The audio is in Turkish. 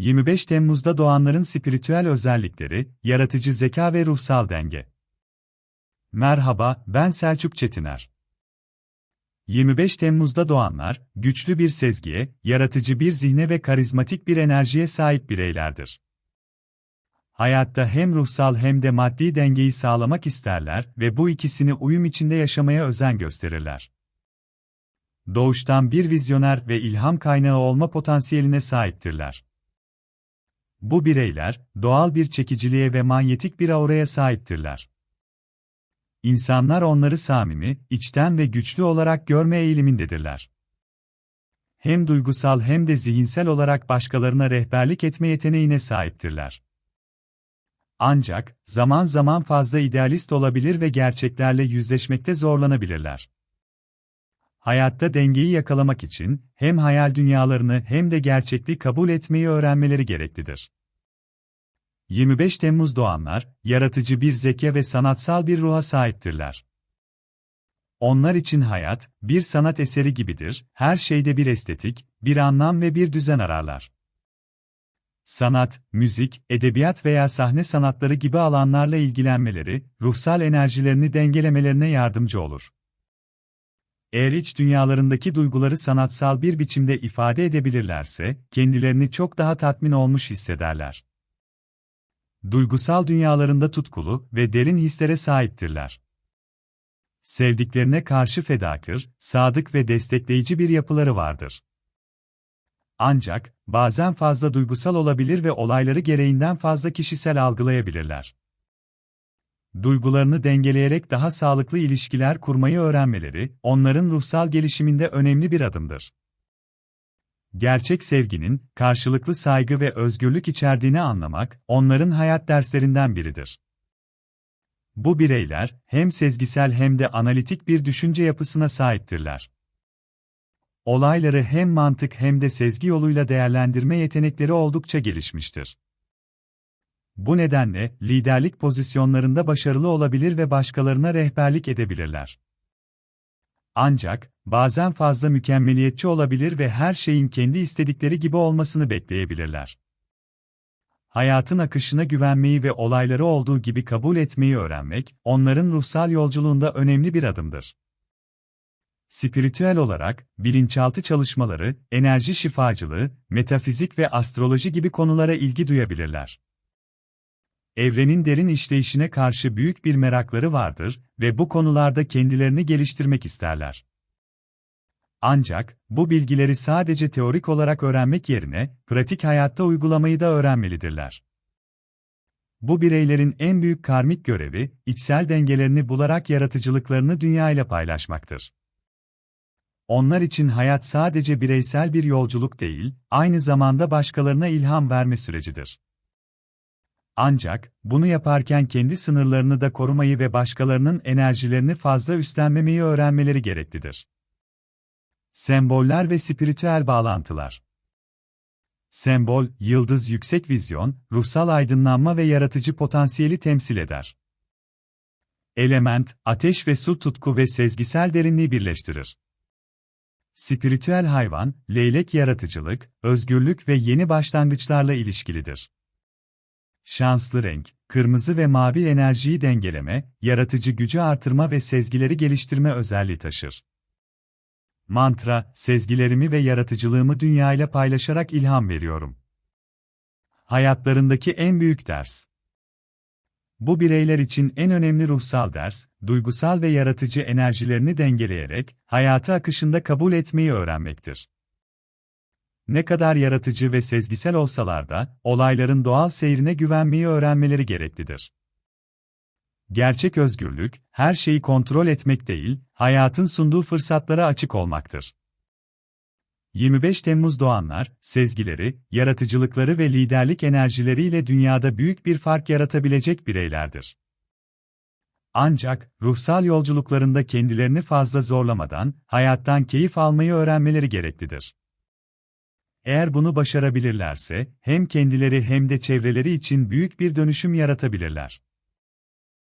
25 Temmuz'da doğanların spiritüel özellikleri, yaratıcı zeka ve ruhsal denge. Merhaba, ben Selçuk Çetiner. 25 Temmuz'da doğanlar, güçlü bir sezgiye, yaratıcı bir zihne ve karizmatik bir enerjiye sahip bireylerdir. Hayatta hem ruhsal hem de maddi dengeyi sağlamak isterler ve bu ikisini uyum içinde yaşamaya özen gösterirler. Doğuştan bir vizyoner ve ilham kaynağı olma potansiyeline sahiptirler. Bu bireyler, doğal bir çekiciliğe ve manyetik bir auraya sahiptirler. İnsanlar onları samimi, içten ve güçlü olarak görme eğilimindedirler. Hem duygusal hem de zihinsel olarak başkalarına rehberlik etme yeteneğine sahiptirler. Ancak, zaman zaman fazla idealist olabilir ve gerçeklerle yüzleşmekte zorlanabilirler. Hayatta dengeyi yakalamak için, hem hayal dünyalarını hem de gerçekliği kabul etmeyi öğrenmeleri gereklidir. 25 Temmuz doğanlar, yaratıcı bir zeka ve sanatsal bir ruha sahiptirler. Onlar için hayat, bir sanat eseri gibidir, her şeyde bir estetik, bir anlam ve bir düzen ararlar. Sanat, müzik, edebiyat veya sahne sanatları gibi alanlarla ilgilenmeleri, ruhsal enerjilerini dengelemelerine yardımcı olur. Eğer iç dünyalarındaki duyguları sanatsal bir biçimde ifade edebilirlerse, kendilerini çok daha tatmin olmuş hissederler. Duygusal dünyalarında tutkulu ve derin hislere sahiptirler. Sevdiklerine karşı fedakar, sadık ve destekleyici bir yapıları vardır. Ancak, bazen fazla duygusal olabilir ve olayları gereğinden fazla kişisel algılayabilirler. Duygularını dengeleyerek daha sağlıklı ilişkiler kurmayı öğrenmeleri, onların ruhsal gelişiminde önemli bir adımdır. Gerçek sevginin, karşılıklı saygı ve özgürlük içerdiğini anlamak, onların hayat derslerinden biridir. Bu bireyler, hem sezgisel hem de analitik bir düşünce yapısına sahiptirler. Olayları hem mantık hem de sezgi yoluyla değerlendirme yetenekleri oldukça gelişmiştir. Bu nedenle, liderlik pozisyonlarında başarılı olabilir ve başkalarına rehberlik edebilirler. Ancak, bazen fazla mükemmeliyetçi olabilir ve her şeyin kendi istedikleri gibi olmasını bekleyebilirler. Hayatın akışına güvenmeyi ve olayları olduğu gibi kabul etmeyi öğrenmek, onların ruhsal yolculuğunda önemli bir adımdır. Spiritüel olarak, bilinçaltı çalışmaları, enerji şifacılığı, metafizik ve astroloji gibi konulara ilgi duyabilirler. Evrenin derin işleyişine karşı büyük bir merakları vardır ve bu konularda kendilerini geliştirmek isterler. Ancak, bu bilgileri sadece teorik olarak öğrenmek yerine, pratik hayatta uygulamayı da öğrenmelidirler. Bu bireylerin en büyük karmik görevi, içsel dengelerini bularak yaratıcılıklarını dünya ile paylaşmaktır. Onlar için hayat sadece bireysel bir yolculuk değil, aynı zamanda başkalarına ilham verme sürecidir. Ancak, bunu yaparken kendi sınırlarını da korumayı ve başkalarının enerjilerini fazla üstlenmemeyi öğrenmeleri gereklidir. Semboller ve spiritüel bağlantılar Sembol, yıldız yüksek vizyon, ruhsal aydınlanma ve yaratıcı potansiyeli temsil eder. Element, ateş ve su tutku ve sezgisel derinliği birleştirir. Spiritüel hayvan, leylek yaratıcılık, özgürlük ve yeni başlangıçlarla ilişkilidir. Şanslı renk, kırmızı ve mavi enerjiyi dengeleme, yaratıcı gücü artırma ve sezgileri geliştirme özelliği taşır. Mantra, sezgilerimi ve yaratıcılığımı dünyayla paylaşarak ilham veriyorum. Hayatlarındaki en büyük ders. Bu bireyler için en önemli ruhsal ders, duygusal ve yaratıcı enerjilerini dengeleyerek hayatı akışında kabul etmeyi öğrenmektir. Ne kadar yaratıcı ve sezgisel olsalar da, olayların doğal seyrine güvenmeyi öğrenmeleri gereklidir. Gerçek özgürlük, her şeyi kontrol etmek değil, hayatın sunduğu fırsatlara açık olmaktır. 25 Temmuz doğanlar, sezgileri, yaratıcılıkları ve liderlik enerjileriyle dünyada büyük bir fark yaratabilecek bireylerdir. Ancak, ruhsal yolculuklarında kendilerini fazla zorlamadan, hayattan keyif almayı öğrenmeleri gereklidir. Eğer bunu başarabilirlerse, hem kendileri hem de çevreleri için büyük bir dönüşüm yaratabilirler.